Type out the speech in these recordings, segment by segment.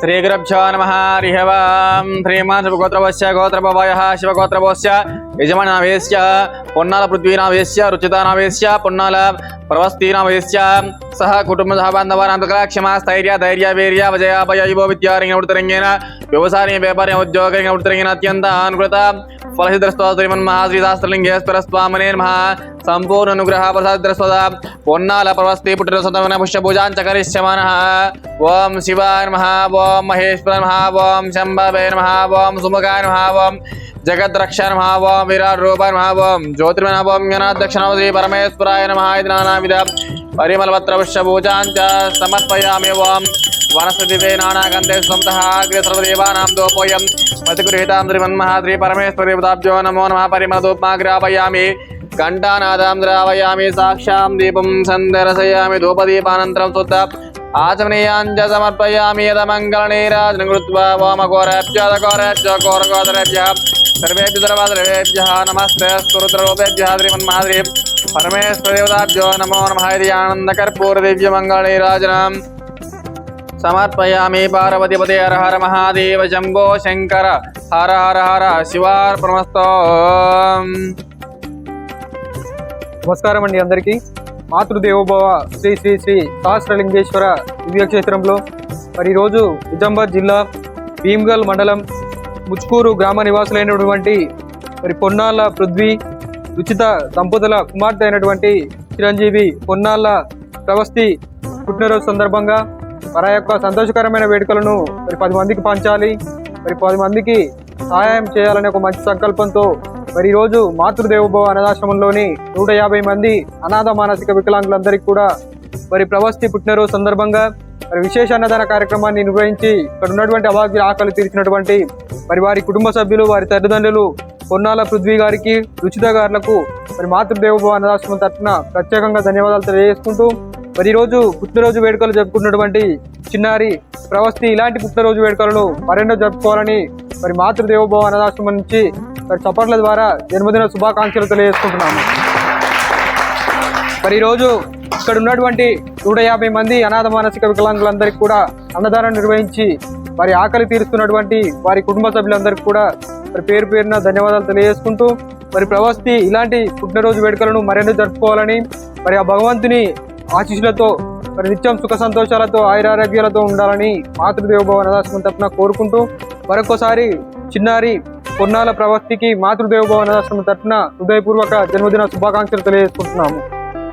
శ్రీగురభ్యో నమ హరిహవాం. శ్రీమాన్ శివగోత్రవస్య గోత్రభవయ శివగోత్రభోస్య యజమానావేశ్య పొన్నాల పృథ్వీనావేశ్య రుచితానావేశ్య పొన్నాల ప్రవస్తీనావేశ్య సహ కుటుంబ సహ బాంధవానాం సకల క్షమా స్థైర్య ధైర్య వీర్య విజయాభయ యువ విద్యారంగ ఉత్తరంగేన ವ್ಯವಸಾಯ ವ್ಯಾಪಾರಿ ಉದ್ಯೋಗ ವೃತ್ತರಿಗಿನ ಅತ್ಯಂತ ಅನುಕೃತ ಫಲಸಿದ್ರಸ್ತೋತ್ರಿಮನ್ಮಹಾಶ್ರೀಶಾಸ್ತ್ರಲಿಂಗೇಶ್ವರ ಸ್ವಾಮನೇ ಮಹಾ ಸಂಪೂರ್ಣ ಅನುಗ್ರಹ ಪ್ರಸಾದಿದ್ರಸ್ತದ ಪೊನ್ನಾಲ ಪ್ರವಸ್ತಿ ಪುಟ್ಟ ಸತವನ ಪುಷ್ಯ ಪೂಜಾಂಚ ಕರಿಷ್ಯಮಾನಃ ಓಂ ಶಿವಾಯ ನಮಃ ಓಂ ಮಹೇಶ್ವರ ನಮಃ ಓಂ ಶಂಭವೇ ನಮಃ ಓಂ ಸುಮುಖಾಯ ನಮಃ ಓಂ ಜಗದ್ರಕ್ಷ ನಮಃ ಓಂ ವಿರಾಟ್ ರೂಪ ನಮಃ ಓಂ ಜ್ಯೋತಿರ್ಮ ನಮಃ ಓಂ ಜ್ಞಾನಾಧ್ಯಕ್ಷ ನಮಃ ಶ್ರೀ ಪರಮೇಶ್ವರಾಯ ನಮಃ ಇದು ನಾನಾವಿಧ ಪರಿಮಲಪತ್ರ ಪುಷ್ಯ ಪೂಜಾಂಚ ಸಮರ್ಪಯಾಮಿ ಓಂ वनस्पतिवेनानाकन्दे स्वन्तः अग्रे सर्वदेवानां दोपोऽयं मतिगृहीतां श्रीमन्महाद्रि परमेश्वरीपदाब्जो नमो नमः। परिमलदोपमाग्रापयामि घण्टानादां द्रावयामि। साक्षां दीपं सन्दर्शयामि। धूपदीपानन्तरं सुद्धा आचमनीयाञ्च समर्पयामि यदमङ्गलनीराजनं कृत्वा वामघोरेभ्यदघोरेभ्यघोरघोदरेभ्यः सर्वेभ्य सर्वद्रवेभ्यः नमस्ते। स्तुरुद्ररूपेभ्यः श्रीमन्महाद्रि परमेश्वरदेवताभ्यो नमो नमः। इति आनन्दकर्पूरदिव्यमङ्गलनीराजनम्। సమర్పయామి పార్వతిపదే హర హర మహాదేవ శంభో శంకర హర హర హర శివార్పణమస్తో. నమస్కారం అండి అందరికీ. మాతృదేవోభవ శ్రీ శ్రీ శ్రీ సహస్రలింగేశ్వర దివ్యక్షేత్రంలో మరి ఈరోజు నిజామాబాద్ జిల్లా భీమ్గల్ మండలం ముచ్కూరు గ్రామ నివాసులైనటువంటి మరి పొన్నాళ్ళ పృథ్వీ రుచిత దంపతుల కుమార్తె అయినటువంటి చిరంజీవి పొన్నాళ్ళ ప్రవస్తి పుట్టినరోజు సందర్భంగా మన యొక్క సంతోషకరమైన వేడుకలను మరి పది మందికి పంచాలి. మరి పది మందికి సహాయం చేయాలనే ఒక మంచి సంకల్పంతో మరి ఈరోజు మాతృదేవోభవ అనాథాశ్రమంలోని నూట యాభై మంది అనాథ మానసిక వికలాంగులందరికీ కూడా మరి ప్రవస్తి పుట్టినరోజు సందర్భంగా మరి విశేష అన్నదాన కార్యక్రమాన్ని నిర్వహించి ఇక్కడ ఉన్నటువంటి అభాగ్య ఆకలి తీర్చినటువంటి మరి వారి కుటుంబ సభ్యులు వారి తల్లిదండ్రులు పొన్నాల పృథ్వీ గారికి రుచిత గారులకు మరి మాతృదేవోభవ అనాథాశ్రమం తరఫున ప్రత్యేకంగా ధన్యవాదాలు తెలియజేసుకుంటూ మరి ఈరోజు పుట్టినరోజు వేడుకలు జరుపుకున్నటువంటి చిన్నారి ప్రవస్తి ఇలాంటి పుట్టినరోజు వేడుకలను మరెన్నో జరుపుకోవాలని మరి మాతృదేవోభవ అనాథాశ్రమం నుంచి మరి చప్పట్ల ద్వారా జన్మదిన శుభాకాంక్షలు తెలియజేసుకుంటున్నాము. మరి ఈరోజు ఇక్కడ ఉన్నటువంటి నూట యాభై మంది అనాథ మానసిక వికలాంగులందరికీ కూడా అన్నదానం నిర్వహించి వారి ఆకలి తీరుస్తున్నటువంటి వారి కుటుంబ సభ్యులందరికీ కూడా మరి పేరు పేరున ధన్యవాదాలు తెలియజేసుకుంటూ మరి ప్రవస్తి ఇలాంటి పుట్టినరోజు వేడుకలను మరెన్నో జరుపుకోవాలని మరి ఆ భగవంతుని ఆశీస్సులతో మరి నిత్యం సుఖ సంతోషాలతో ఆయురారోగ్యాలతో ఉండాలని మాతృదేవభవ అనాథాశ్రమం తరఫున కోరుకుంటూ మరొకసారి చిన్నారి పొన్నాల ప్రవర్తికి మాతృదేవభవ అనాథాశ్రమం తరఫున హృదయపూర్వక జన్మదిన శుభాకాంక్షలు తెలియజేసుకుంటున్నాము.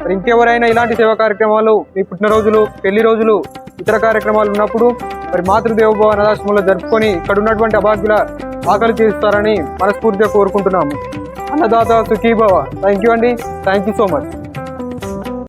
మరి ఇంకెవరైనా ఇలాంటి సేవా కార్యక్రమాలు మీ పుట్టినరోజులు పెళ్ళి రోజులు ఇతర కార్యక్రమాలు ఉన్నప్పుడు మరి మాతృదేవభవ అనాథాశ్రమంలో జరుపుకొని ఇక్కడ ఉన్నటువంటి అభాగ్యుల ఆకలి తీరుస్తారని మనస్ఫూర్తిగా కోరుకుంటున్నాము. అన్నదాత సుఖీభవ. థ్యాంక్ యూ అండి. Thank you so much